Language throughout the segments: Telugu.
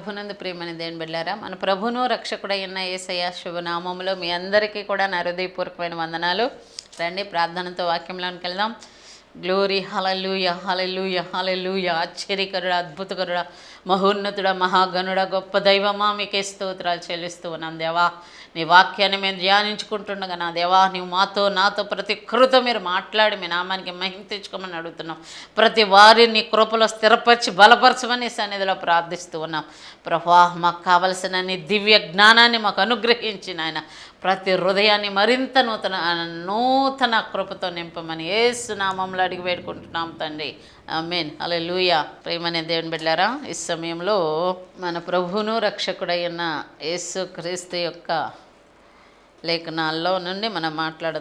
ప్రభునందు ప్రేమని దేని బిడ్డారా మన ప్రభును రక్షకుడైన ఏసయ్య శుభనామంలో మీ అందరికీ కూడా నా హృదయపూర్వకమైన వందనాలు. రండి ప్రార్థనతో వాక్యంలోనికి వెళ్దాం. గ్లోరీ హలలుయ హలలుయ హలలుయ ఆశ్చర్యకరుడ అద్భుతకరుడ మహోన్నతుడ మహాగణుడ గొప్ప దైవమా మీకే స్తోత్రాలు చెల్లిస్తూ ఉన్నాం దేవా. నీ వాక్యాన్ని మేము ధ్యానించుకుంటుండగా నా దేవా నీవు మాతో నాతో ప్రతి కృత మీరు మాట్లాడి మీ నామానికి మహిమ తెచ్చుకోమని అడుగుతున్నాం. ప్రతి వారిని నీ కృపలో స్థిరపరిచి బలపరచమని సన్నిధిలో ప్రార్థిస్తూ ఉన్నాం. ప్రభా మాకు కావలసిన నీ దివ్య జ్ఞానాన్ని మాకు అనుగ్రహించిన నాయన ప్రతి హృదయాన్ని మరింత నూతన నూతన కృపతో నింపమని ఏసు నామంలో అడిగి వేడుకుంటున్నాం తండ్రి. మీన్ అలా లూయ ప్రేమనే దేవుని బిడ్డారా ఈ సమయంలో మన ప్రభువును రక్షకుడైన యేసు క్రీస్తు యొక్క లేఖనాల్లో నుండి మనం మాట్లాడ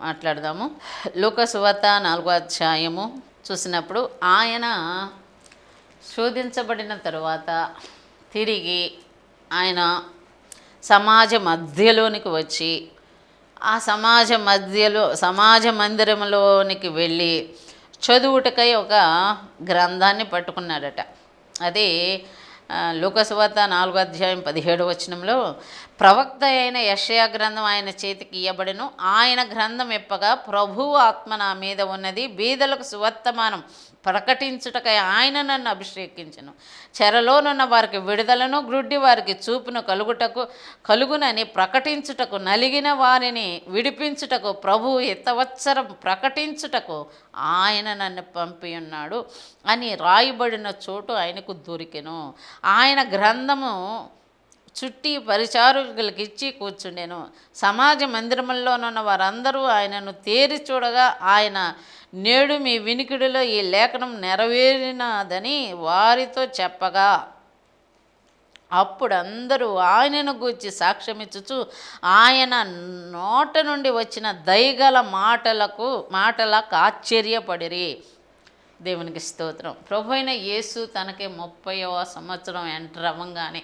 మాట్లాడదాము. లోకసువత నాలుగో అధ్యాయము చూసినప్పుడు ఆయన శోధించబడిన తరువాత తిరిగి ఆయన సమాజ మధ్యలోనికి వచ్చి ఆ సమాజ మధ్యలో సమాజ మందిరంలోనికి వెళ్ళి చదువుటకై ఒక గ్రంథాన్ని పట్టుకున్నాడట. అది లోకసువార్త నాలుగో అధ్యాయం పదిహేడు వచనంలో ప్రవక్త అయిన యషయా గ్రంథం ఆయన చేతికి ఇయ్యబడిను. ఆయన గ్రంథం ఎప్పగా ప్రభువు ఆత్మ నా మీద ఉన్నది బీదలకు సువర్తమానం. ప్రకటించుటకై ఆయన నన్ను అభిషేకించను. చెరలోనున్న వారికి విడుదలను గ్రుడ్డి వారికి చూపును కలుగుటకు కలుగునని ప్రకటించుటకు నలిగిన వారిని విడిపించుటకు ప్రభు ఇతవత్సరం ప్రకటించుటకు ఆయన నన్ను పంపి ఉన్నాడు అని రాయబడిన చోటు ఆయనకు దొరికెను. ఆయన గ్రంథము చుట్టి పరిచారకులకు ఇచ్చి కూర్చుండెను. సమాజ మందిరముల్లోనున్న వారందరూ ఆయనను తేరి చూడగా ఆయన నేడు మీ వినికిడిలో ఈ లేఖనం నెరవేరినదని వారితో చెప్పగా. అప్పుడు అందరూ ఆయనను గూర్చి సాక్ష్యమిచ్చుచు ఆయన నోట నుండి వచ్చిన దయగల మాటలకు మాటలకు ఆశ్చర్యపడిరి దేవునికి స్తోత్రం. ప్రభు అయిన యేసు తనకి ముప్పైవ సంవత్సరం ఎంటర్ అవ్వగానే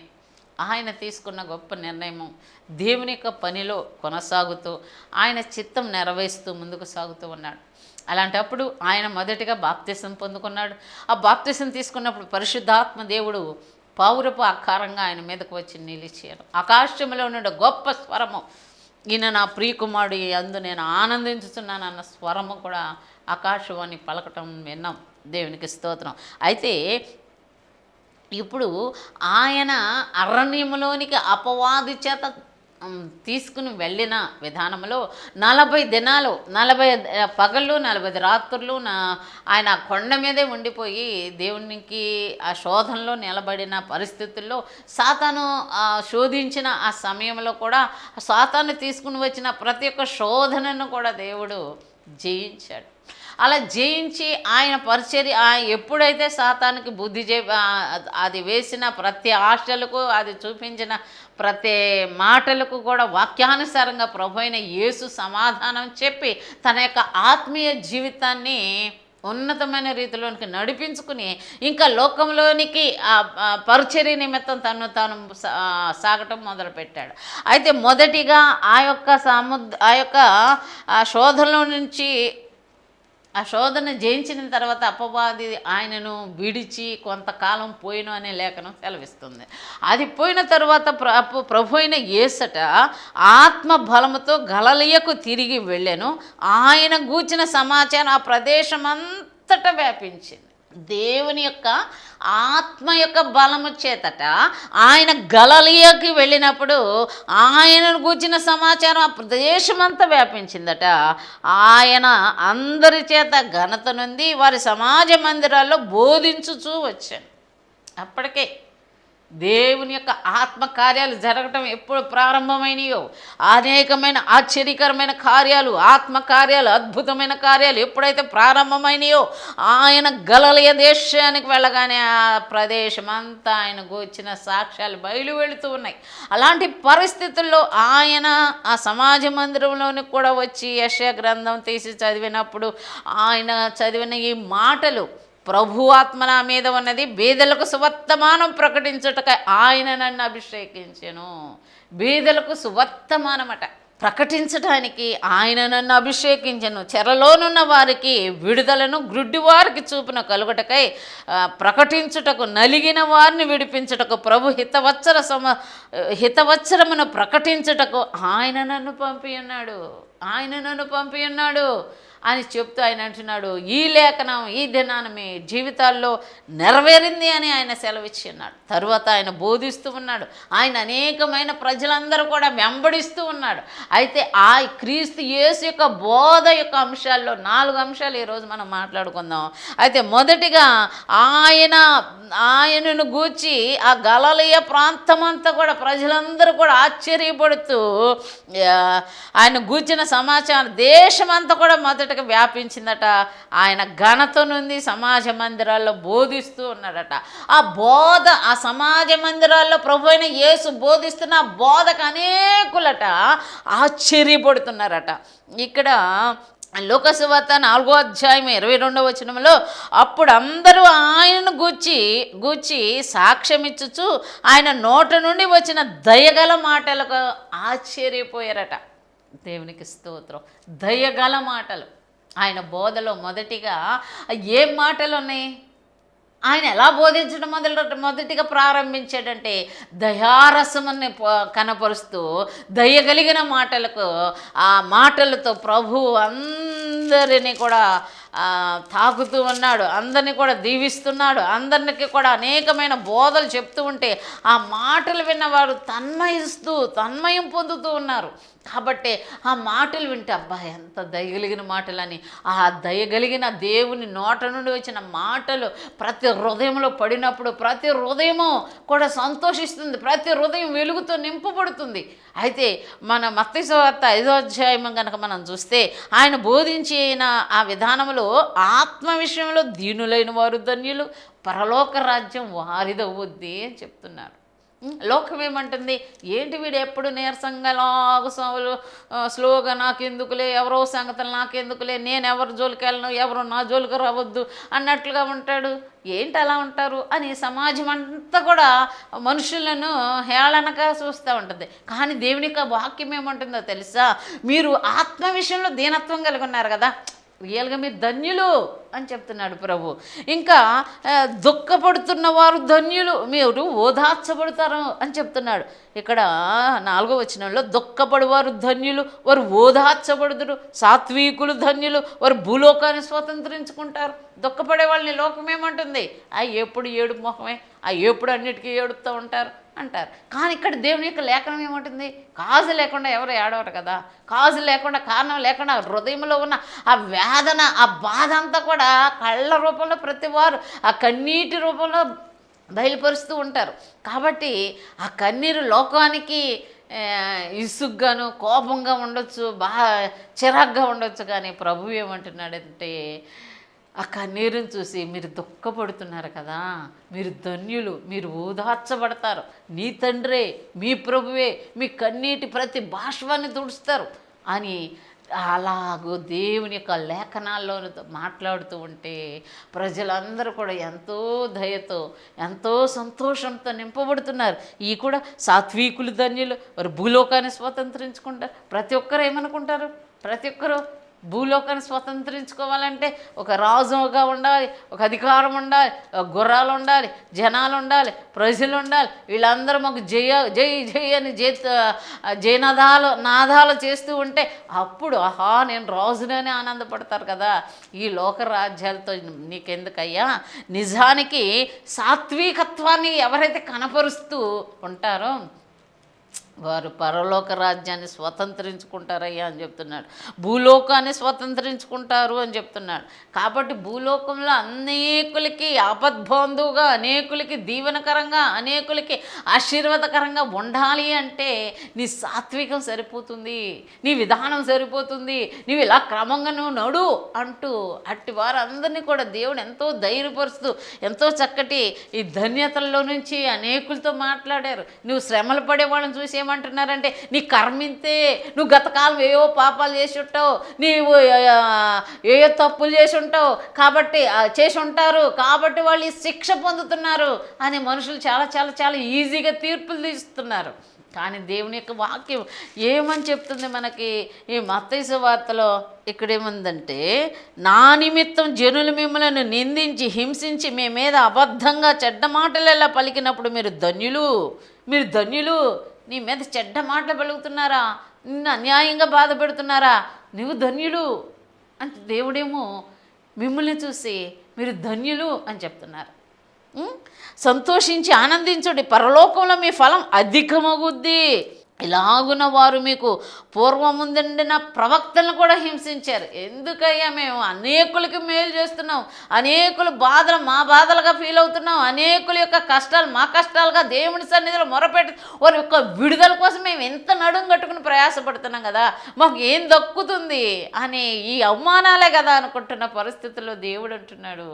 ఆయన తీసుకున్న గొప్ప నిర్ణయం దేవుని యొక్క పనిలో కొనసాగుతూ ఆయన చిత్తం నెరవేరుస్తూ ముందుకు సాగుతూ ఉన్నాడు. అలాంటప్పుడు ఆయన మొదటిగా బాప్తిసం పొందుకున్నాడు. ఆ బాప్తిసం తీసుకున్నప్పుడు పరిశుద్ధాత్మ దేవుడు పౌరపు ఆకారంగా ఆయన మీదకు వచ్చి నిలిచారు ఆకాశంలో నుండి గొప్ప స్వరము ఈయన నా ప్రియకుమారుడు అందు నేను ఆనందించుతున్నాను అన్న స్వరము కూడా ఆకాశవాణి పలకటం విన్నాం. దేవునికి స్తోత్రం. అయితే ఇప్పుడు ఆయన అరణ్యములోనికి అపవాది చేత తీసుకుని వెళ్ళిన విధానంలో నలభై దినాలు నలభై పగళ్ళు నలభై రాత్రులు నా ఆయన కొండ మీదే ఉండిపోయి దేవునికి ఆ శోధనలో నిలబడిన పరిస్థితుల్లో సాతాను శోధించిన ఆ సమయంలో కూడా సాతాను తీసుకుని వచ్చిన ప్రతి ఒక్క శోధనను కూడా దేవుడు జయించాడు. అలా జయించి ఆయన పరిచర్య ఎప్పుడైతే సాతానికి బుద్ధి చే అది వేసిన ప్రతి ఆశలకు అది చూపించిన ప్రతి మాటలకు కూడా వాక్యానుసారంగా ప్రభు అయిన యేసు సమాధానం చెప్పి తన యొక్క ఆత్మీయ జీవితాన్ని ఉన్నతమైన రీతిలోనికి నడిపించుకుని ఇంకా లోకంలోనికి ఆ పరిచర్య నిమిత్తం తను తాను సాగటం మొదలుపెట్టాడు. అయితే మొదటిగా ఆ యొక్క సముద్ర ఆ యొక్క శోధనలో నుంచి ఆ శోధన జయించిన తర్వాత అపవాది ఆయనను విడిచి కొంతకాలం పోయిన అనే లేఖనం సెలవిస్తుంది. అది పోయిన తర్వాత ప్ర- ప్రభు అయిన ఏసట ఆత్మ బలముతో గలలియకు తిరిగి వెళ్ళాను. ఆయన గూర్చిన సమాచారం ఆ ప్రదేశం అంతటా వ్యాపించింది. దేవుని యొక్క ఆత్మ యొక్క బలము చేతట ఆయన గలలియకి వెళ్ళినప్పుడు ఆయనను గూర్చిన సమాచారం ఆ ప్రదేశమంతా వ్యాపించిందట. ఆయన అందరి చేత ఘనత నుండి వారి సమాజ మందిరాల్లో బోధించుచూ వచ్చాను అప్పటికే దేవుని యొక్క ఆత్మ కార్యాలు జరగటం ఎప్పుడు ప్రారంభమైనయో అనేకమైన ఆశ్చర్యకరమైన కార్యాలు ఆత్మ కార్యాలు అద్భుతమైన కార్యాలు ఎప్పుడైతే ప్రారంభమైనయో ఆయన గలలయ దేశానికి వెళ్ళగానే ఆ ప్రదేశం అంతా ఆయన గోచిన సాక్ష్యాలు బయలు వెళుతూ ఉన్నాయి. అలాంటి పరిస్థితుల్లో ఆయన ఆ సమాజ మందిరంలోని కూడా వచ్చి యశ గ్రంథం తీసి చదివినప్పుడు ఆయన చదివిన ఈ మాటలు ప్రభు ఆత్మ నా మీద ఉన్నది బీదలకు సువర్తమానం ప్రకటించుటక ఆయన నన్ను అభిషేకించెను. బీదలకు సువర్తమానమట ప్రకటించడానికి ఆయన నన్ను అభిషేకించను. చెరలోనున్న వారికి విడుదలను గ్రుడ్డి వారికి చూపిన కలుగుటకై ప్రకటించుటకు నలిగిన వారిని విడిపించుటకు ప్రభు హితవత్సర సమ హితవత్సరమును ప్రకటించుటకు ఆయన నన్ను పంపి ఉన్నాడు ఆయన నన్ను పంపి ఉన్నాడు అని చెప్తూ ఆయన అంటున్నాడు ఈ లేఖనం ఈ దినాన మీ జీవితాల్లో నెరవేరింది అని ఆయన సెలవిచ్చి ఉన్నాడు. తరువాత ఆయన బోధిస్తూ ఉన్నాడు. ఆయన అనేకమైన ప్రజలందరూ కూడా వెంబడిస్తూ ఉన్నాడు. అయితే ఆ క్రీస్తు యేసు యొక్క బోధ యొక్క అంశాల్లో నాలుగు అంశాలు ఈరోజు మనం మాట్లాడుకుందాం. అయితే మొదటిగా ఆయన ఆయనను గూర్చి ఆ గలలియ ప్రాంతమంతా కూడా ప్రజలందరూ కూడా ఆశ్చర్యపడుతూ ఆయన గూర్చిన సమాచారం దేశమంతా కూడా మొదటి మొదటగా వ్యాపించిందట. ఆయన ఘనత నుండి సమాజ మందిరాల్లో బోధిస్తూ ఉన్నాడట. ఆ బోధ ఆ సమాజ మందిరాల్లో ప్రభు అయిన యేసు బోధిస్తున్న ఆ బోధకు అనేకులట ఆశ్చర్యపడుతున్నారట. ఇక్కడ లోకసువార్త నాలుగో అధ్యాయం ఇరవై రెండవ వచనంలో అప్పుడు అందరూ ఆయనను గూర్చి గూర్చి సాక్ష్యమిచ్చుచు ఆయన నోట నుండి వచ్చిన దయగల మాటలకు ఆశ్చర్యపోయారట. దేవునికి స్తోత్రం. దయగల మాటలు. ఆయన బోధలో మొదటిగా ఏం మాటలు ఉన్నాయి ఆయన ఎలా బోధించడం మొదలు మొదటిగా ప్రారంభించాడంటే దయారసమని కనపరుస్తూ దయగలిగిన మాటలకు ఆ మాటలతో ప్రభు అందరినీ కూడా తాకుతూ ఉన్నాడు. అందరినీ కూడా దీవిస్తున్నాడు. అందరికి కూడా అనేకమైన బోధలు చెప్తూ ఉంటే ఆ మాటలు విన్నవారు తన్మయిస్తూ తన్మయం పొందుతూ ఉన్నారు. కాబట్టి ఆ మాటలు వింటే అబ్బా ఎంత దయగలిగిన మాటలని. ఆ దయగలిగిన దేవుని నోట నుండి వచ్చిన మాటలు ప్రతి హృదయంలో పడినప్పుడు ప్రతి హృదయము కూడా సంతోషిస్తుంది ప్రతి హృదయం వెలుగుతో నింపబడుతుంది. అయితే మన మత్స్యవార్త ఐదో అధ్యాయం కనుక మనం చూస్తే ఆయన బోధించిన ఆ విధానంలో ఆత్మ విషయంలో దీనులైన వారు ధన్యులు పరలోక రాజ్యం వారిదవుద్ది అని చెప్తున్నారు. లోకం ఏమంటుంది ఏంటి వీడు ఎప్పుడు నీరసంగా లాగు స్లోగా నాకెందుకులే? ఎవరో సంగతులు నాకెందుకులే? నేను ఎవరి జోలికి వెళ్ళను? ఎవరు నా జోలికి రావద్దు? అన్నట్లుగా ఉంటాడు. ఏంటి అలా ఉంటారు? అని సమాజం అంతా కూడా మనుషులను హేళనగా చూస్తూ ఉంటుంది. కానీ దేవుని యొక్క వాక్యం ఏమంటుందో తెలుసా? మీరు ఆత్మ విషయంలో దీనత్వం కలిగి ఉన్నారు కదా? రియల్గా మీరు ధన్యులు అని చెప్తున్నాడు ప్రభు. ఇంకా దుఃఖపడుతున్న వారు ధన్యులు. మీరు ఓదార్చబడతారు అని చెప్తున్నాడు. ఇక్కడ నాలుగో వచనంలో దుఃఖపడువారు ధన్యులు వారు ఓదార్చబడుదురు. సాత్వికులు ధన్యులు వారు భూలోకాన్ని స్వతంత్రించుకుంటారు. దుఃఖపడే వాళ్ళని లోకం ఏమంటుంది ఆ ఎప్పుడు ఏడు మొహమే ఆ ఎప్పుడు అన్నిటికీ ఏడుపుతూ ఉంటారు. అంటారు. కానీ ఇక్కడ దేవుని యొక్క లేఖనం ఏమంటుంది? కాజు లేకుండా ఎవరు ఏడవరు కదా? కాజు లేకుండా కారణం లేకుండా హృదయంలో ఉన్న ఆ వేదన ఆ బాధ అంతా కూడా కళ్ళ రూపంలో ప్రతి వారు ఆ కన్నీటి రూపంలో బయలుపరుస్తూ ఉంటారు. కాబట్టి ఆ కన్నీరు లోకానికి ఇసుగ్గాను కోపంగా ఉండొచ్చు బాగా చిరాగ్గా ఉండొచ్చు. కానీ ప్రభు ఏమంటున్నాడంటే ఆ కన్నీరుని చూసి మీరు దుఃఖపడుతున్నారు కదా మీరు ధన్యులు మీరు ఓదార్చబడతారు నీ తండ్రే మీ ప్రభువే మీ కన్నీటి ప్రతి భాష్వాన్ని తుడుస్తారు అని అలాగూ దేవుని యొక్క లేఖనాల్లోనూ మాట్లాడుతూ ఉంటే ప్రజలందరూ కూడా ఎంతో దయతో ఎంతో సంతోషంతో నింపబడుతున్నారు. ఈ కూడా సాత్వికులు ధన్యులు వారు భూలోకాన్ని స్వతంత్రించుకుంటారు. ప్రతి ఒక్కరు ఏమనుకుంటారు? ప్రతి ఒక్కరు భూలోకాన్ని స్వతంత్రించుకోవాలంటే ఒక రాజుగా ఉండాలి ఒక అధికారం ఉండాలి ఒక గుర్రాలు ఉండాలి జనాలు ఉండాలి ప్రజలు ఉండాలి. వీళ్ళందరూ మాకు జయ జై జై అని జై జయనాదాలు నాదాలు చేస్తూ ఉంటే అప్పుడు ఆహా నేను రాజులోనే ఆనందపడతారు కదా. ఈ లోక రాజ్యాలతో నీకెందుకయ్యా? నిజానికి సాత్వికత్వాన్ని ఎవరైతే కనపరుస్తూ ఉంటారో వారు పరలోక రాజ్యాన్ని స్వతంత్రించుకుంటారయ్యా అని చెప్తున్నాడు. భూలోకాన్ని స్వతంత్రించుకుంటారు అని చెప్తున్నాడు. కాబట్టి భూలోకంలో అనేకులకి ఆపద్బంధువుగా అనేకులకి దీవెనకరంగా అనేకులకి ఆశీర్వాదకరంగా ఉండాలి అంటే నీ సాత్వికం సరిపోతుంది నీ విధానం సరిపోతుంది నీవు ఇలా క్రమంగా నువ్వు నడు అంటూ అట్టి వారందరినీ కూడా దేవుడు ఎంతో ధైర్యపరుస్తూ ఎంతో చక్కటి ఈ ధన్యతల్లో నుంచి అనేకులతో మాట్లాడారు. నువ్వు శ్రమలు పడే వాళ్ళని చూసే ఏమంటున్నారంటే నీ కర్మింతే నువ్వు గతకాలం ఏవో పాపాలు చేసి ఉంటావు నీవు ఏయో తప్పులు చేసి ఉంటావు కాబట్టి చేసి ఉంటారు కాబట్టి వాళ్ళు ఈ శిక్ష పొందుతున్నారు అని మనుషులు చాలా చాలా చాలా ఈజీగా తీర్పులు తీస్తున్నారు. కానీ దేవుని యొక్క వాక్యం ఏమని చెప్తుంది మనకి? ఈ మత్తైసు వార్తలో ఇక్కడేముందంటే నా నిమిత్తం జనులు మిమ్మల్ని నిందించి హింసించి మీ మీద అబద్ధంగా చెడ్డ మాటలు ఎలా పలికినప్పుడు మీరు ధన్యులు? మీరు ధన్యులు? నీ మీద చెడ్డ మాటలు పలుకుతున్నారా? నిన్ను అన్యాయంగా బాధ పెడుతున్నారా నువ్వు ధన్యులు అంటే దేవుడేమో మిమ్మల్ని చూసి మీరు ధన్యులు అని చెప్తున్నారు. సంతోషించి ఆనందించుడి. పరలోకంలో మీ ఫలం అధికమగుద్ది. ఇలాగున వారు మీకు పూర్వముందుండిన ప్రవక్తలను కూడా హింసించారు. ఎందుకయ్యా మేము అనేకులకి మేలు చేస్తున్నాం అనేకులు బాధలు మా బాధలుగా ఫీల్ అవుతున్నాం అనేకుల యొక్క కష్టాలు మా కష్టాలుగా దేవుని సన్నిధిలో మొరపెట్టి వారి యొక్క విడుదల కోసం మేము ఎంత నడుం కట్టుకుని ప్రయాసపడుతున్నాం కదా మాకు ఏం దక్కుతుంది అనే ఈ అవమానాలే కదా అనుకుంటున్న పరిస్థితుల్లో దేవుడు అంటున్నాడు.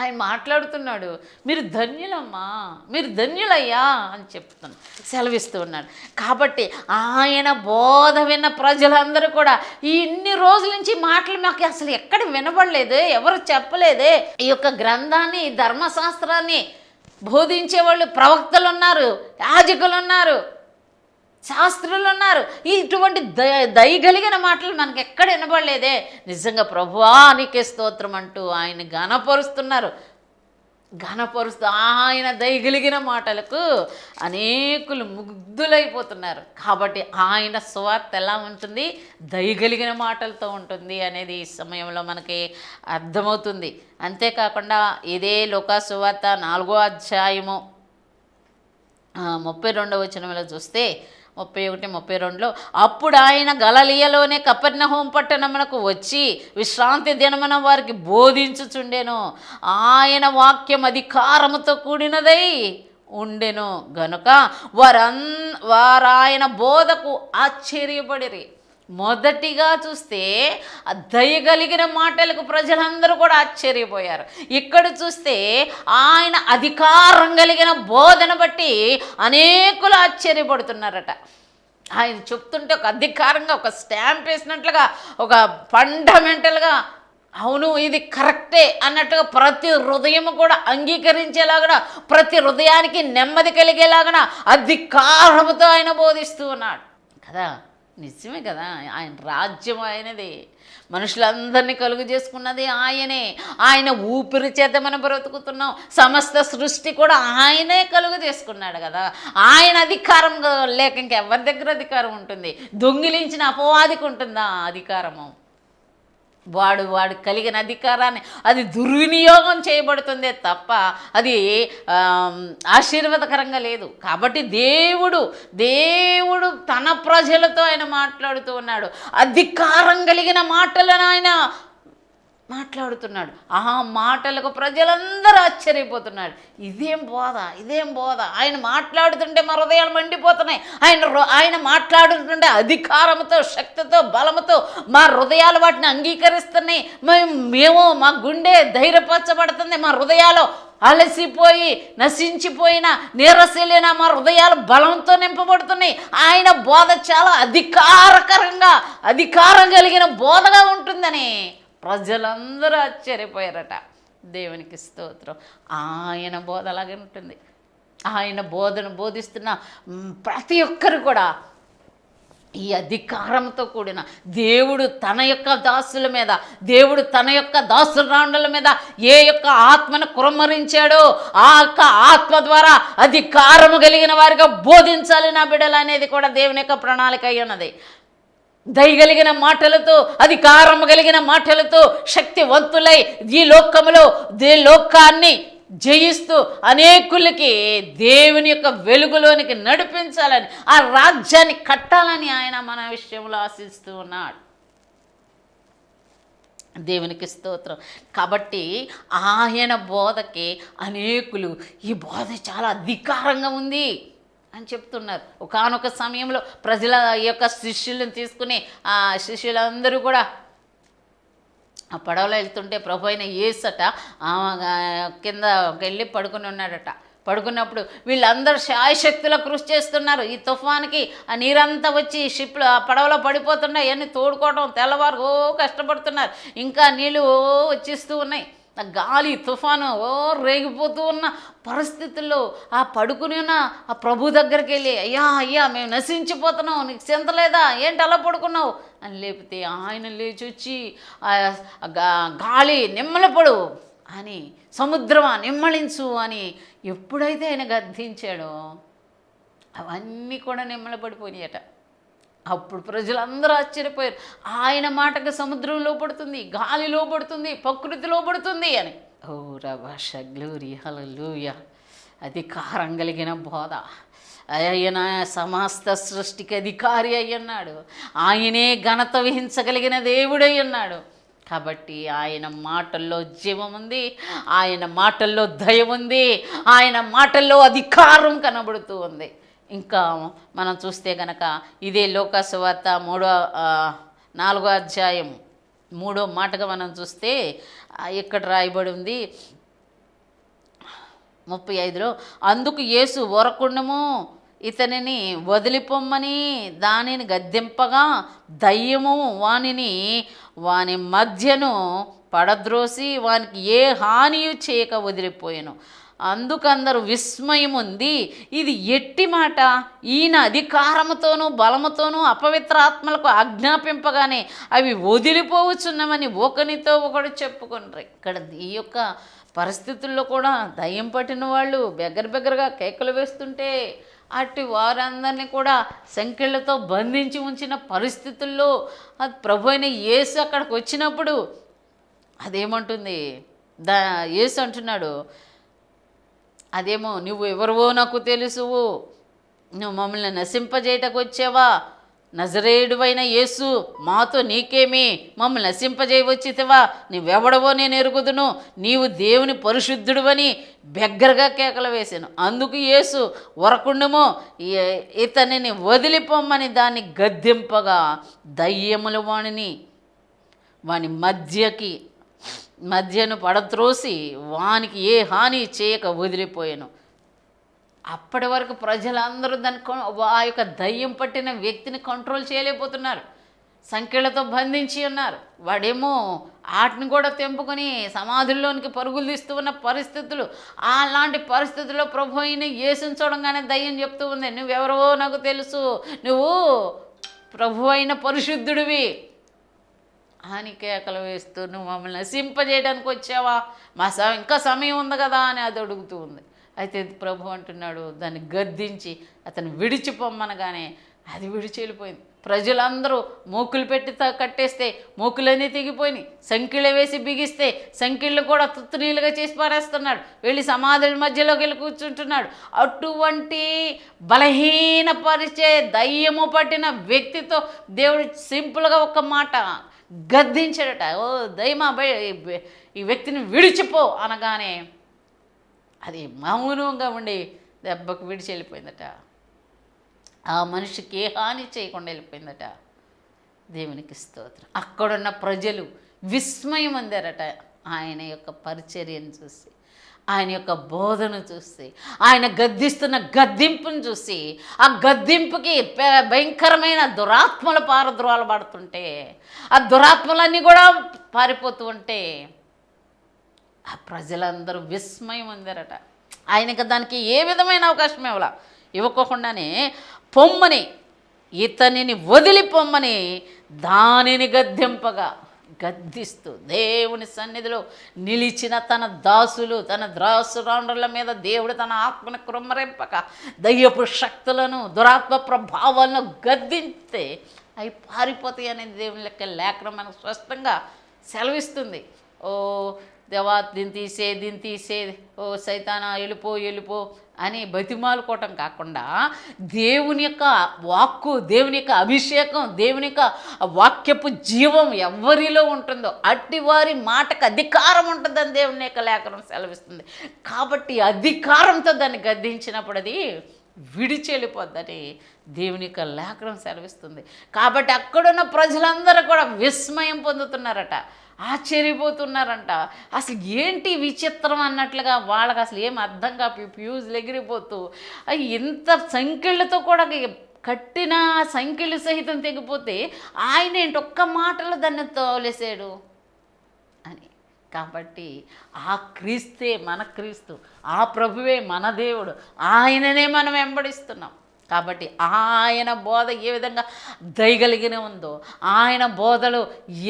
ఆయన మాట్లాడుతున్నాడు మీరు ధన్యులమ్మా మీరు ధన్యులయ్యా అని చెప్తున్నాను సెలవిస్తూ ఉన్నాడు. కాబట్టి ఆయన బోధ విన్న ప్రజలందరూ కూడా ఈ ఇన్ని రోజుల నుంచి మాటలు మాకు అసలు ఎక్కడ వినబడలేదు ఎవరు చెప్పలేదే. ఈ యొక్క గ్రంథాన్ని ధర్మశాస్త్రాన్ని బోధించే వాళ్ళు ప్రవక్తలు ఉన్నారు యాజకులు ఉన్నారు శాస్త్రులు ఉన్నారు ఇటువంటి దయ దయగలిగిన మాటలు మనకు ఎక్కడ వినబడలేదే. నిజంగా ప్రభువా నీకే స్తోత్రం అంటూ ఆయన ఘనపరుస్తున్నారు. ఘనపరుస్తూ ఆయన దయగలిగిన మాటలకు అనేకులు ముగ్ధులైపోతున్నారు. కాబట్టి ఆయన స్వార్థ ఎలా ఉంటుంది? దయగలిగిన మాటలతో ఉంటుంది అనేది ఈ సమయంలో మనకి అర్థమవుతుంది. అంతేకాకుండా ఇదే లోకాసువార్త నాలుగో అధ్యాయము ముప్పై రెండవ వచనంలో చూస్తే ముప్పై ఒకటి ముప్పై రెండులో అప్పుడు ఆయన గలలియలోనే కపర్ణహోం పట్టణమునకు వచ్చి విశ్రాంతి దినమున వారికి బోధించుచుండెను. ఆయన వాక్యం అధికారముతో కూడినదై ఉండెను. గనుక వారన్ వారాయన బోధకు ఆశ్చర్యపడిరి. మొదటిగా చూస్తే దయగలిగిన మాటలకు ప్రజలందరూ కూడా ఆశ్చర్యపోయారు. ఇక్కడ చూస్తే ఆయన అధికారం కలిగిన బోధన బట్టి అనేకులు ఆశ్చర్యపడుతున్నారట. ఆయన చెప్తుంటే ఒక అధికారంగా ఒక స్టాంప్ వేసినట్లుగా ఒక ఫండమెంటల్గా అవును ఇది కరెక్టే అన్నట్టుగా ప్రతి హృదయం కూడా అంగీకరించేలాగా ప్రతి హృదయానికి నెమ్మది కలిగేలాగా అధికారముతో ఆయన బోధిస్తూ ఉన్నాడు. కదా? నిజమే కదా ఆయన రాజ్యం ఆయనది. మనుషులందరినీ కలుగు చేసుకున్నది ఆయనే. ఆయన ఊపిరి చేత మనం బ్రతుకుతున్నాం. సమస్త సృష్టి కూడా ఆయనే కలుగు చేసుకున్నాడు కదా. ఆయన అధికారం లేక ఇంకెవరి దగ్గర అధికారం ఉంటుంది? దొంగిలించిన అపవాదికి ఉంటుందా అధికారము? వాడు వాడు కలిగిన అధికారాన్ని అది దుర్వినియోగం చేయబడుతుందే తప్ప అది ఆశీర్వాదకరంగా లేదు. కాబట్టి దేవుడు దేవుడు తన ప్రజలతో ఆయన మాట్లాడుతూ ఉన్నాడు. అధికారం కలిగిన మాటలను ఆయన మాట్లాడుతున్నాడు. ఆ మాటలకు ప్రజలందరూ ఆశ్చర్యపోతున్నాడు ఇదేం బోధ ఇదేం బోధ? ఆయన మాట్లాడుతుంటే మా హృదయాలు మండిపోతున్నాయి. ఆయన ఆయన మాట్లాడుతుంటే అధికారంతో శక్తితో బలముతో మా హృదయాలు వాటిని అంగీకరిస్తున్నాయి. మేము మేము మా గుండె ధైర్యపరచబడుతుంది. మా హృదయాలు అలసిపోయి నశించిపోయిన నీరసలేన మా హృదయాలు బలంతో నింపబడుతున్నాయి. ఆయన బోధ చాలా అధికారకరంగా అధికారం కలిగిన బోధగా ఉంటుందని ప్రజలందరూ ఆశ్చర్యపోయారట. దేవునికి స్తోత్రం. ఆయన బోధ అలాగే ఉంటుంది. ఆయన బోధను బోధిస్తున్న ప్రతి ఒక్కరు కూడా ఈ అధికారంతో కూడిన దేవుడు తన యొక్క దాసుల మీద దేవుడు తన యొక్క దాసురాండుల మీద ఏ యొక్క ఆత్మను కురమరించాడో ఆ యొక్క ఆత్మ ద్వారా అధికారము కలిగిన వారిగా బోధించాలి నా బిడ్డలు అనేది కూడా దేవుని యొక్క ప్రణాళిక అయి ఉన్నది. దయగలిగిన మాటలతో అధికారము కలిగిన మాటలతో శక్తివంతులై ఈ లోకములో దే లోకాన్ని జయిస్తూ అనేకులకి దేవుని యొక్క వెలుగులోనికి నడిపించాలని ఆ రాజ్యాన్ని కట్టాలని ఆయన మన విషయంలో ఆశిస్తూ ఉన్నాడు. దేవునికి స్తోత్రం. కాబట్టి ఆయన బోధకి అనేకులు ఈ బోధ చాలా అధికారంగా ఉంది. అని చెప్తున్నారు. ఒకానొక సమయంలో ప్రజల యొక్క శిష్యులను తీసుకుని ఆ శిష్యులందరూ కూడా ఆ పడవలో వెళ్తుంటే ప్రభు అయిన ఏసట ఆ, కింద వెళ్ళి పడుకుని ఉన్నాడట. పడుకున్నప్పుడు వీళ్ళందరూ శాయశక్తుల కృషి చేస్తున్నారు. ఈ తుఫాన్కి ఆ నీరంతా వచ్చి షిప్లో ఆ పడవలో పడిపోతున్నాయి. అన్నీ తోడుకోవడం తెల్లవారు ఓ కష్టపడుతున్నారు. ఇంకా నీళ్ళు ఓ వచ్చేస్తూ ఉన్నాయి. గాలి తుఫాను ఓ రేగిపోతూ ఉన్న పరిస్థితుల్లో ఆ పడుకుని ఉన్న ఆ ప్రభు దగ్గరికి వెళ్ళి అయ్యా అయ్యా మేము నశించిపోతున్నాం నీకు చింతలేదా ఏంటి అలా పడుకున్నావు? అని లేపితే ఆయన లేచి వచ్చి గాలి నిమ్మలపడు అని సముద్రమా నిమ్మళించు అని ఎప్పుడైతే ఆయన గద్దించాడో అవన్నీ కూడా నిమ్మలపడిపోయినాయట అప్పుడు ప్రజలందరూ ఆశ్చర్యపోయారు. ఆయన మాటకు సముద్రం లోపడుతుంది గాలి లోపడుతుంది ప్రకృతి లోపడుతుంది అని. ఓ రభాష గ్లూరి హలూయ అధికారం కలిగిన బోధ. ఆయన సమస్త సృష్టికి అధికారి అయ్యన్నాడు. ఆయనే ఘనత వహించగలిగిన దేవుడై అన్నాడు కాబట్టి ఆయన మాటల్లో జీవం ఉంది ఆయన మాటల్లో దయ ఉంది ఆయన మాటల్లో అధికారం కనబడుతూ ఉంది. ఇంకా మనం చూస్తే కనుక ఇదే లోకసువార్త మూడో నాలుగో అధ్యాయం. మూడో మాటగా మనం చూస్తే ఇక్కడ రాయబడి ఉంది? ముప్పై ఐదులో అందుకు యేసు ఓరకుండము ఇతనిని వదిలిపొమ్మని దానిని గద్దెంపగా దయ్యము వానిని వాని మధ్యను పడద్రోసి వానికి ఏ హానియు చేయక వదిలిపోయాను. అందుకందరూ విస్మయం ఉంది ఇది ఎట్టి మాట? ఈయన అధికారముతోనూ బలముతోనూ అపవిత్ర ఆత్మలకు ఆజ్ఞాపింపగానే అవి వదిలిపోవచ్చున్నామని ఒకనితో ఒకడు చెప్పుకుంటారు ఇక్కడ ఈ యొక్క పరిస్థితుల్లో కూడా దయ్యం పట్టిన వాళ్ళు బెగ్గర బెగ్గరగా కేకలు వేస్తుంటే అట్టి వారందరినీ కూడా సంఖ్యలతో బంధించి ఉంచిన పరిస్థితుల్లో అది ప్రభు అయిన యేసు అక్కడికి వచ్చినప్పుడు అదేమంటుంది? దా యేసు అంటున్నాడు అదేమో నువ్వు ఎవరువో నాకు తెలుసువు. నువ్వు మమ్మల్ని నశింపజేయటకు వచ్చావా నజరేయుడువైన యేసు మాతో నీకేమి? మమ్మల్ని నశింపజేయవచ్చితివా? నువ్వెవడవో నేను ఎరుగుదును. నీవు దేవుని పరిశుద్ధుడువని బెగ్గరగా కేకలు వేశాను. అందుకు యేసు వరకుండమో ఇతనిని వదిలిపోమ్మని దాన్ని గద్దెంపగా దయ్యముల వాణిని వాని మధ్యకి మధ్యను పడత్రోసి వానికి ఏ హాని చేయక వదిలిపోయాను. అప్పటి వరకు ప్రజలందరూ దాన్ని కొ- ఆ యొక్క దయ్యం పట్టిన వ్యక్తిని కంట్రోల్ చేయలేకపోతున్నారు. సంఖ్యలతో బంధించి ఉన్నారు. వాడేమో ఆటిని కూడా తెంపుకొని సమాధుల్లోనికి పరుగులు తీస్తూ ఉన్న పరిస్థితులు అలాంటి పరిస్థితుల్లో ప్రభు అయిన యేసుని చూడంగానే దయ్యం చెప్తూ ఉంది నువ్వెవరో నాకు తెలుసు. నువ్వు ప్రభు అయిన పరిశుద్ధుడివి. అని కేకలు వేస్తూ నువ్వు మమ్మల్ని నశింపజేయడానికి వచ్చావా? మా స ఇంకా సమయం ఉంది కదా అని అది అడుగుతూ ఉంది. అయితే ప్రభు అంటున్నాడు దాన్ని గద్దించి అతను విడిచిపోమ్మనగానే అది విడిచి వెళ్ళిపోయింది ప్రజలందరూ మూకులు పెట్టి కట్టేస్తే మూకులన్నీ తెగిపోయినాయి. సంకిళ్ళ వేసి బిగిస్తే సంకిళ్ళు కూడా తుత్తునీలుగా చేసి పారేస్తున్నాడు. వెళ్ళి సమాధుల మధ్యలోకి వెళ్ళి కూర్చుంటున్నాడు. అటువంటి బలహీనపరిచే దయ్యము పట్టిన వ్యక్తితో దేవుడు సింపుల్గా ఒక మాట గద్దించాడట. ఓ దయమా ఈ వ్యక్తిని విడిచిపో అనగానే అది మౌనంగా ఉండి దెబ్బకు విడిచి వెళ్ళిపోయిందట. ఆ మనిషికి ఏ హాని చేయకుండా వెళ్ళిపోయిందట. దేవునికి స్తోత్రం. అక్కడున్న ప్రజలు విస్మయం అందారట. ఆయన యొక్క పరిచర్యను చూసి. ఆయన యొక్క బోధను చూసి ఆయన గద్దిస్తున్న గద్దింపును చూసి ఆ గద్దింపుకి భయంకరమైన దురాత్మల పారద్రోలు పడుతుంటే ఆ దురాత్మలన్నీ కూడా పారిపోతూ ఉంటే ఆ ప్రజలందరూ విస్మయం ఉందారట. ఆయనకి దానికి ఏ విధమైన అవకాశం ఇవ్వాల. ఇవ్వకోకుండానే పొమ్మని ఇతనిని వదిలి పొమ్మని దానిని గద్దెంపగా గద్దిస్తూ దేవుని సన్నిధిలో నిలిచిన తన దాసులు తన దాసురాండ్రుల మీద దేవుడు తన ఆత్మను కృమ్మరింపక దయ్యపు శక్తులను దురాత్మ ప్రభావాలను గద్దిస్తే అవి పారిపోతాయి అనేది దేవుని లెక్క లేఖనం మనకు స్పష్టంగా సెలవిస్తుంది. ఓ దేవా దీన్ని తీసే దీన్ని తీసే ఓ సైతానా వెళ్ళిపో వెళ్ళిపో అని బతిమాలుకోవటం కాకుండా దేవుని యొక్క వాక్కు దేవుని యొక్క అభిషేకం దేవుని యొక్క వాక్యపు జీవం ఎవరిలో ఉంటుందో అట్టి వారి మాటకు అధికారం ఉంటుందని దేవుని యొక్క లేఖనం సెలవిస్తుంది. కాబట్టి అధికారంతో దాన్ని గద్దించినప్పుడు అది విడిచి వెళ్ళిపోద్దని దేవుని యొక్క లేఖనం సెలవిస్తుంది. కాబట్టి అక్కడున్న ప్రజలందరూ కూడా విస్మయం పొందుతున్నారట ఆశ్చర్యపోతున్నారంట. అసలు ఏంటి విచిత్రం అన్నట్లుగా వాళ్ళకి అసలు ఏం అర్థం కాపి ఫ్యూజులు ఎగిరిపోతూ ఇంత సంఖ్యలతో కూడా కట్టిన సంఖ్యలు సహితం తెగిపోతే ఆయన ఏంటి ఒక్క మాటలో దాన్ని తోలేసాడు అని. కాబట్టి ఆ క్రీస్తే మన క్రీస్తు ఆ ప్రభువే మన దేవుడు ఆయననే మనం వెంబడిస్తున్నాం. కాబట్టి ఆయన బోధ ఏ విధంగా దయగలిగిన ఉందో ఆయన బోధలు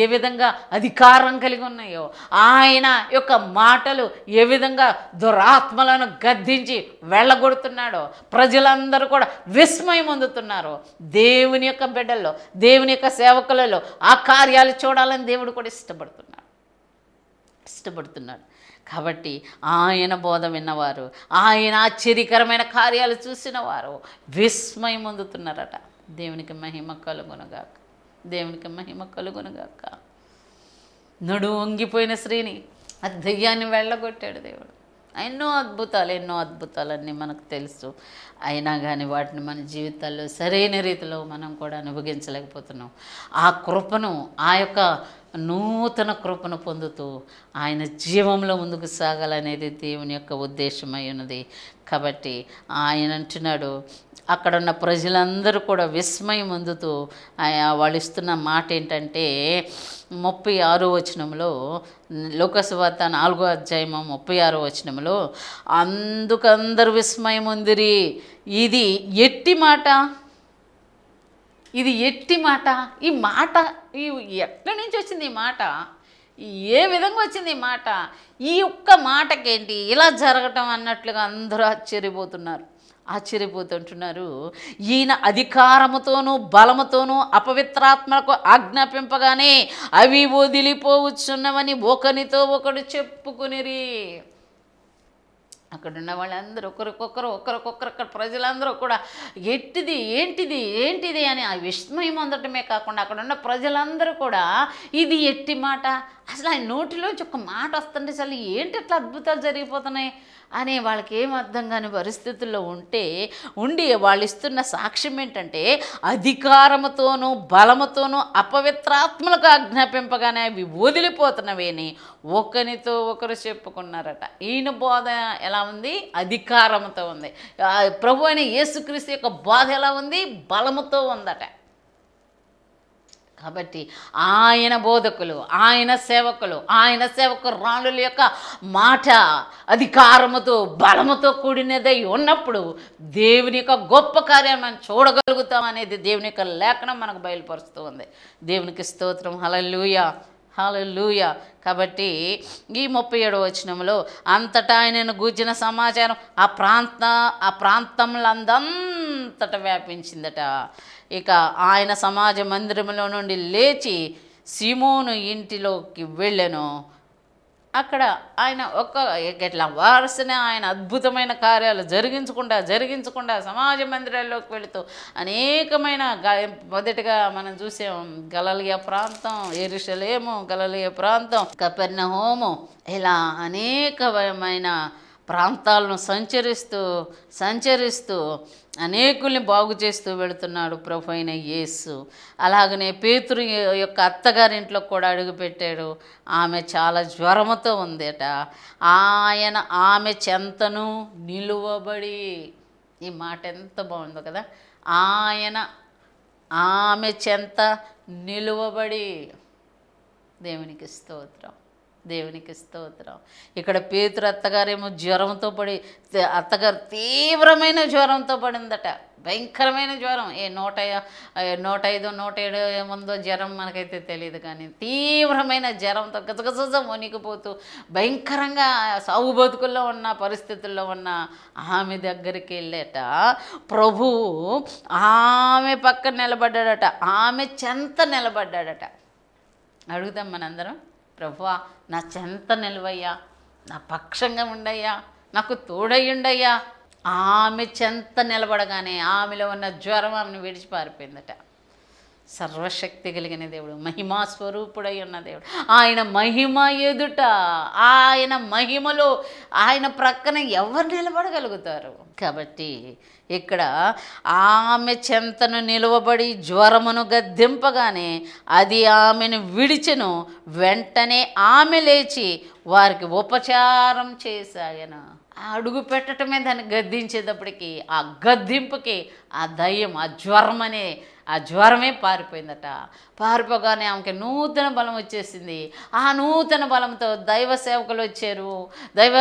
ఏ విధంగా అధికారం కలిగి ఉన్నాయో ఆయన యొక్క మాటలు ఏ విధంగా దురాత్మలను గద్దించి వెళ్ళగొడుతున్నాడో ప్రజలందరూ కూడా విస్మయం అందుతున్నారు. దేవుని యొక్క బిడ్డల్లో దేవుని యొక్క సేవకులలో ఆ కార్యాలు చూడాలని దేవుడు కూడా ఇష్టపడుతున్నాడు. ఇష్టపడుతున్నాడు. కాబట్టి ఆయన బోధ విన్నవారు ఆయన ఆశ్చర్యకరమైన కార్యాలు చూసిన వారు విస్మయం పొందుతున్నారట. దేవునికి మహిమ కలుగునగాక. దేవునికి మహిమ కలుగునగాక. నడు వంగిపోయిన స్త్రీని ఆ దెయ్యాన్ని వెళ్ళగొట్టాడు దేవుడు. ఎన్నో అద్భుతాలు ఎన్నో అద్భుతాలన్నీ మనకు తెలుసు. అయినా కానీ వాటిని మన జీవితాల్లో సరైన రీతిలో మనం కూడా అనుభవించలేకపోతున్నాం. ఆ కృపను ఆ యొక్క నూతన కృపను పొందుతూ ఆయన జీవంలో ముందుకు సాగాలనేది దేవుని యొక్క ఉద్దేశమై ఉన్నది. కాబట్టి ఆయన అంటున్నాడు అక్కడ ఉన్న ప్రజలందరూ కూడా విస్మయం అందుతూ వాళ్ళు ఇస్తున్న మాట ఏంటంటే ముప్పై ఆరో వచనంలో లోకసువార్త నాలుగో అధ్యాయము ముప్పై ఆరో వచనంలో అందుకందరు విస్మయం ఉందిరి ఇది ఎట్టి మాట? ఇది ఎట్టి మాట? ఈ మాట ఈ ఎక్కడి నుంచి వచ్చింది ఈ మాట? ఏ విధంగా వచ్చింది ఈ మాట? ఈ ఒక్క మాటకేంటి? ఇలా జరగటం అన్నట్లుగా అందరూ ఆశ్చర్యపోతున్నారు. ఆశ్చర్యపోతుంటున్నారు. ఈయన అధికారముతోనూ బలముతోనూ అపవిత్రాత్మలకు ఆజ్ఞాపింపగానే అవి వదిలిపోవచ్చున్నవని ఒకనితో ఒకడు చెప్పుకునిరి. అక్కడ ఉన్న వాళ్ళందరూ ఒకరికొకరు ఒకరికొకరు అక్కడ ప్రజలందరూ కూడా ఎట్టిది ఏంటిది ఏంటిది అని ఆ విస్మయం అందటమే కాకుండా అక్కడ ఉన్న ప్రజలందరూ కూడా ఇది ఎట్టి మాట? అసలు ఆయన నోటిలోంచి ఒక మాట వస్తుంటే అసలు ఏంటి అట్లా అద్భుతాలు జరిగిపోతున్నాయి? అనే వాళ్ళకి ఏం అర్థం కాని పరిస్థితుల్లో ఉంటే ఉండి వాళ్ళు ఇస్తున్న సాక్ష్యం ఏంటంటే అధికారముతోనూ బలముతోనూ అపవిత్రాత్మలకు ఆజ్ఞాపింపగానే అవి వదిలిపోతున్నవేని ఒకరితో ఒకరు చెప్పుకున్నారట. ఈయన బోధ ఎలా ఉంది? అధికారముతో ఉంది. ప్రభు అయిన యేసుక్రీస్తు యొక్క బోధ ఎలా ఉంది? బలముతో ఉందట. కాబట్టి ఆయన బోధకులు ఆయన సేవకులు ఆయన సేవకు రాణుల యొక్క మాట అధికారముతో బలముతో కూడినదై ఉన్నప్పుడు దేవుని యొక్క గొప్ప కార్యం మనం చూడగలుగుతాం అనేది దేవుని యొక్క లేఖనం మనకు బయలుపరుస్తూ ఉంది. దేవునికి స్తోత్రం. హలలుయ హలలుయ కాబట్టి ఈ ముప్పై ఏడవ వచనంలో అంతటా ఆయనను గూర్చిన సమాచారం ఆ ప్రాంత ఆ ప్రాంతంలో అందంతట వ్యాపించిందట. ఇక ఆయన సమాజ మందిరంలో నుండి లేచి సిమోను ఇంటిలోకి వెళ్ళెను. అక్కడ ఆయన ఒక్క ఇట్లా వారసనే ఆయన అద్భుతమైన కార్యాలు జరిగించకుండా జరిగించకుండా సమాజ మందిరాల్లోకి వెళుతూ అనేకమైన మొదటిగా మనం చూసాం గలలియ ప్రాంతం ఎరుషలేము గలలియ ప్రాంతం కపెర్నహోము ఇలా అనేకమైన ప్రాంతాలను సంచరిస్తూ సంచరిస్తూ అనేకుల్ని బాగు చేస్తూ వెళుతున్నాడు ప్రభు అయిన యేసు. అలాగనే పేతురు యొక్క అత్తగారింట్లో కూడా అడుగుపెట్టాడు ఆమె చాలా జ్వరముతో ఉందేట. ఆయన ఆమె చెంతను నిలువబడి ఈ మాట ఎంత బాగుందో కదా. ఆయన ఆమె చెంత నిలువబడి దేవునికి స్తోత్రం. దేవునికి స్తోత్రం. ఇక్కడ పేతురు అత్తగారేమో జ్వరంతో పడి అత్తగారు తీవ్రమైన జ్వరంతో పడిందట. భయంకరమైన జ్వరం. ఏ నూట నూట ఐదు నూట ఏడు ఏముందో జ్వరం మనకైతే తెలియదు కానీ తీవ్రమైన జ్వరంతో గజగజ మునిగిపోతూ భయంకరంగా సాగు బతుకుల్లో ఉన్న పరిస్థితుల్లో ఉన్న ఆమె దగ్గరికి వెళ్ళేట. ప్రభువు ఆమె పక్కన నిలబడ్డాడట. ఆమె చెంత నిలబడ్డాడట. అడుగుదాం మనందరం. ప్రభువా నా చెంత నిలవయ్యా నా పక్షంగా ఉండయ్యా నాకు తోడయ్యుండయ్యా. ఆమె చెంత నిలబడగానే ఆమెలో ఉన్న జ్వరం ఆమెను విడిచిపారిపోయిందట. సర్వశక్తి కలిగిన దేవుడు మహిమా స్వరూపుడై ఉన్న దేవుడు. ఆయన మహిమ ఎదుట ఆయన మహిమలో ఆయన ప్రక్కన ఎవరు నిలబడగలుగుతారు? కాబట్టి ఇక్కడ ఆమె చెంతను నిలువబడి జ్వరమును గద్దెంపగానే అది ఆమెను విడిచెను వెంటనే ఆమె లేచి వారికి ఉపచారం చేశాయన. ఆ అడుగు పెట్టడమే దాన్ని గద్దించేటప్పటికి ఆ గద్దింపుకి ఆ దయ్యం ఆ జ్వరం అనే ఆ జ్వరమే పారిపోయిందట. పారిపోగానే ఆమెకి నూతన బలం వచ్చేసింది. ఆ నూతన బలంతో దైవ సేవకులు వచ్చారు. దైవ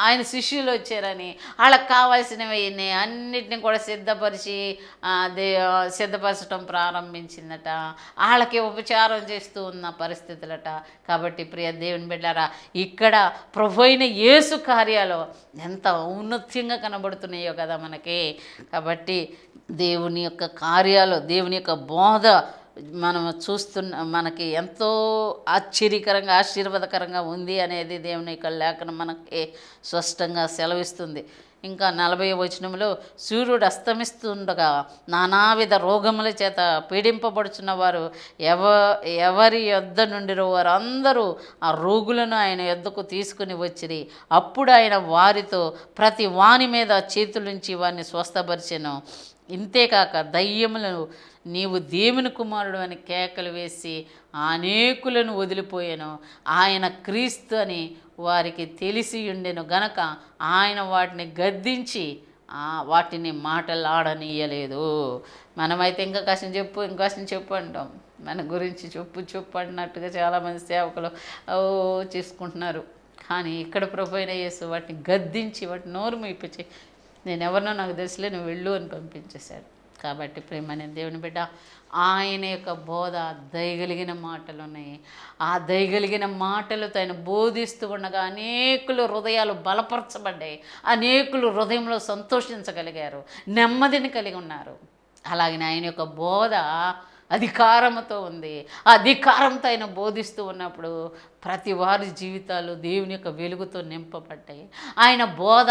ఆయన శిష్యులు వచ్చారని. వాళ్ళకి కావాల్సినవి అన్నిటిని కూడా సిద్ధపరిచి దే సిద్ధపరచడం ప్రారంభించిందట. వాళ్ళకి ఉపచారం చేస్తూ ఉన్న పరిస్థితులట. కాబట్టి ప్రియ దేవుని బిడ్డారా ఇక్కడ ప్రభు అయిన యేసు కార్యాలు ఎంత ఔన్నత్యంగా కనబడుతున్నాయో కదా మనకి. కాబట్టి దేవుని యొక్క కార్యాలు దేవుని యొక్క బోధ మనం చూస్తున్న మనకి ఎంతో ఆశ్చర్యకరంగా ఆశీర్వాదకరంగా ఉంది అనేది దేవుని యొక్క లేఖనం మనకి స్పష్టంగా సెలవిస్తుంది. ఇంకా నలభై వచనంలో సూర్యుడు అస్తమిస్తుండగా నానావిధ రోగముల చేత పీడింపబడుచున్న వారు ఎవ ఎవరి యొద్ద నుండి వారు అందరూ ఆ రోగులను ఆయన యొద్దకు తీసుకుని వచ్చిరి. అప్పుడు ఆయన వారితో ప్రతి వాని మీద చేతులుంచి వారిని స్వస్థపరిచెను. ఇంతేకాక దయ్యములను నీవు దేవుని కుమారుడు అని కేకలు వేసి అనేకులను వదిలిపోయాను. ఆయన క్రీస్తు అని వారికి తెలిసి ఉండెను గనక ఆయన వాటిని గద్దించి వాటిని వాటిని మాటలాడనీయలేదు. మనమైతే ఇంకా కష్టం చెప్పు ఇంకాసిన చెప్పు అంటాం. మన గురించి చెప్పు చెప్పు అన్నట్టుగా చాలామంది సేవకులు ఓ చేసుకుంటున్నారు. కానీ ఇక్కడ ప్రభు అయిన యేసు వాటిని గద్దించి వాటిని నోరు మీపించి నేను ఎవరినో నాకు తెలిసిలే నువ్వు వెళ్ళు అని పంపించేశాడు కాబట్టి ప్రేమ దేవుని బిడ్డ ఆయన యొక్క బోధ దయగలిగిన మాటలు ఉన్నాయి ఆ దయగలిగిన మాటలతో ఆయన బోధిస్తూ ఉండగా అనేకులు హృదయాలు బలపరచబడ్డాయి. అనేకులు హృదయంలో సంతోషించగలిగారు నెమ్మదిని కలిగి ఉన్నారు. అలాగే ఆయన యొక్క బోధ అధికారముతో ఉంది. ఆ అధికారంతో ఆయన బోధిస్తూ ఉన్నప్పుడు ప్రతి వారి జీవితాలు దేవుని యొక్క వెలుగుతో నింపబడ్డాయి. ఆయన బోధ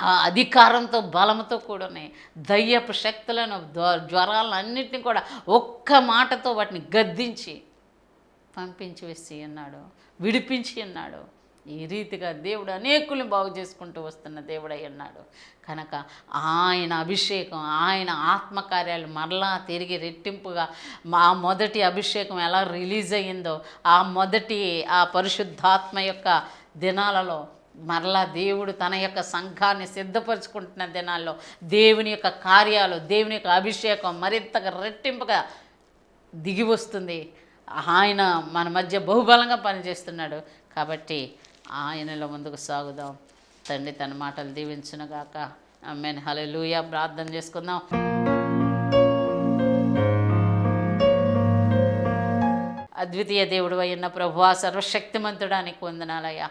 ఆ అధికారంతో బలంతో కూడిన దయ్యపు శక్తులను జ్వరాలన్నింటినీ కూడా ఒక్క మాటతో వాటిని గద్దించి పంపించి వేసి అన్నాడు విడిపించి అన్నాడు ఈ రీతిగా దేవుడు అనేకుల్ని బాగు చేసుకుంటూ వస్తున్న దేవుడై ఉన్నాడు. కనుక ఆయన అభిషేకం ఆయన ఆత్మకార్యాలు మరలా తిరిగి రెట్టింపుగా మా మొదటి అభిషేకం ఎలా రిలీజ్ అయ్యిందో ఆ మొదటి ఆ పరిశుద్ధాత్మ యొక్క దినాలలో మరలా దేవుడు తన యొక్క సంఘాన్ని సిద్ధపరచుకుంటున్న దినాల్లో దేవుని యొక్క కార్యాలు దేవుని యొక్క అభిషేకం మరింతగా రెట్టింపుగా దిగి వస్తుంది. ఆయన మన మధ్య బహుబలంగా పనిచేస్తున్నాడు. కాబట్టి ఆయనలో ముందుకు సాగుదాం. తండ్రి తన మాటలు దీవించునుగాక. మెన్హలే లూయా ప్రార్థన చేసుకుందాం. అద్వితీయ దేవుడు అయిన ప్రభువా సర్వశక్తిమంతుడానికి వందనాలయ్యా.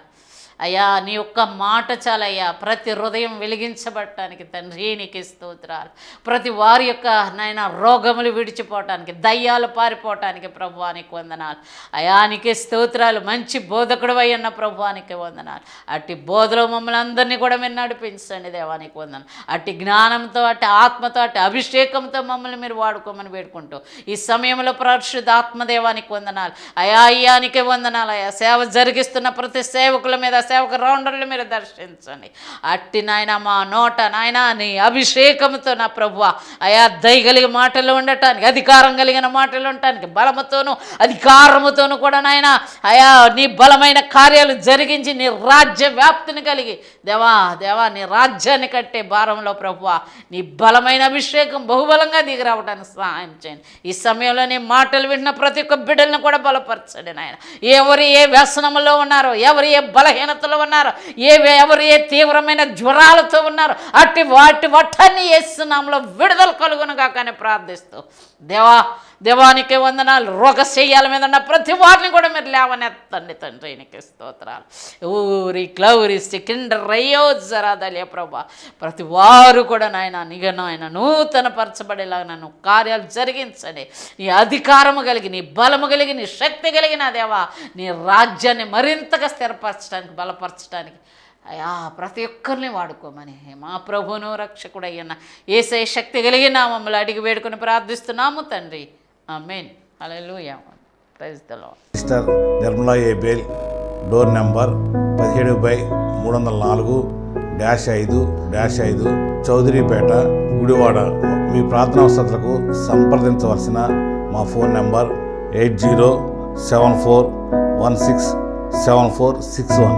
అయ్యా నీ యొక్క మాట చాలయ్యా. ప్రతి హృదయం వెలిగించబడటానికి తండ్రి నీకు స్తోత్రాలు. ప్రతి వారి యొక్క నాయన రోగములు విడిచిపోవటానికి దయ్యాలు పారిపోవటానికి ప్రభువానికి వందనాలు. అయానికి స్తోత్రాలు. మంచి బోధకుడు అయ్యన్న ప్రభువానికి వందనాలు. అట్టి బోధలో మమ్మల్ని అందరినీ కూడా మీరు నడిపించండి దేవానికి వందనాలు. అట్టి జ్ఞానంతో అట్టి ఆత్మతో అట్టి అభిషేకంతో మమ్మల్ని మీరు వాడుకోమని వేడుకుంటూ ఈ సమయంలో పరిశుద్ధ ఆత్మదేవానికి వందనాలు. అయా అయ్యానికే వందనాలు. అయా సేవ జరిగిస్తున్న ప్రతి సేవకుల మీద సేవక రౌండర్లు మీరు దర్శించండి. అట్టి నాయన మా నోట నాయన నీ అభిషేకంతో నా ప్రభు అయా దయగలిగిన మాటలు ఉండటానికి అధికారం కలిగిన మాటలు ఉండటానికి బలముతోనూ అధికారముతోనూ కూడా నాయన అయా నీ బలమైన కార్యాలు జరిగించి నీ రాజ్య వ్యాప్తిని కలిగి దేవా దేవా నీ రాజ్యాన్ని కట్టే భారంలో ప్రభు నీ బలమైన అభిషేకం బహుబలంగా దిగి రావడానికి సహాయం చేయండి. ఈ సమయంలో నీ మాటలు వింటున్న ప్రతి ఒక్క బిడ్డలను కూడా బలపరచండి నాయన. ఎవరు ఏ వ్యసనంలో ఉన్నారో ఎవరు ఏ బలహీనతలో ఉన్నారు. ఏ ఎవరు ఏ తీవ్రమైన జ్వరాలతో ఉన్నారు. అట్టి వాటి వట్టని వేస్తున్నాంలో విడుదల కలుగునుగా కానీ ప్రార్థిస్తూ దేవా దేవానికి వందనాలు రోగశయ్యాల మీద ఉన్న ప్రతి వారిని కూడా మీరు లేవనెత్తండి తండ్రి నీకు స్తోత్రాలు. ఊరి క్లౌరి సికిండర్ రయ్యో జరాదలియ ప్రభా. ప్రతి వారు కూడా నాయన నిగ నాయన నూతన పరచబడేలాగా నన్ను కార్యాలు జరిగించండి. నీ అధికారము కలిగి నీ బలము కలిగి నీ శక్తి కలిగిన దేవా. నీ రాజ్యాన్ని మరింతగా స్థిరపరచడానికి బలపరచడానికి అయా ప్రతి ఒక్కరిని వాడుకోమని. మా ప్రభును రక్షకుడయ్యన్న ఏసై శక్తి కలిగిన మమ్మల్ని అడిగి వేడుకొని ప్రార్థిస్తున్నాము తండ్రి. Amen praise the lord mister Nirmala ఏ బేల్ డోర్ నెంబర్ పదిహేడు బై మూడు వందల నాలుగు డాష్ ఐదు డాష్ ఐదు చౌదరిపేట గుడివాడ. మీ ప్రార్థనా వసతులకు సంప్రదించవలసిన మా phone number eight zero seven four one six seven four six one.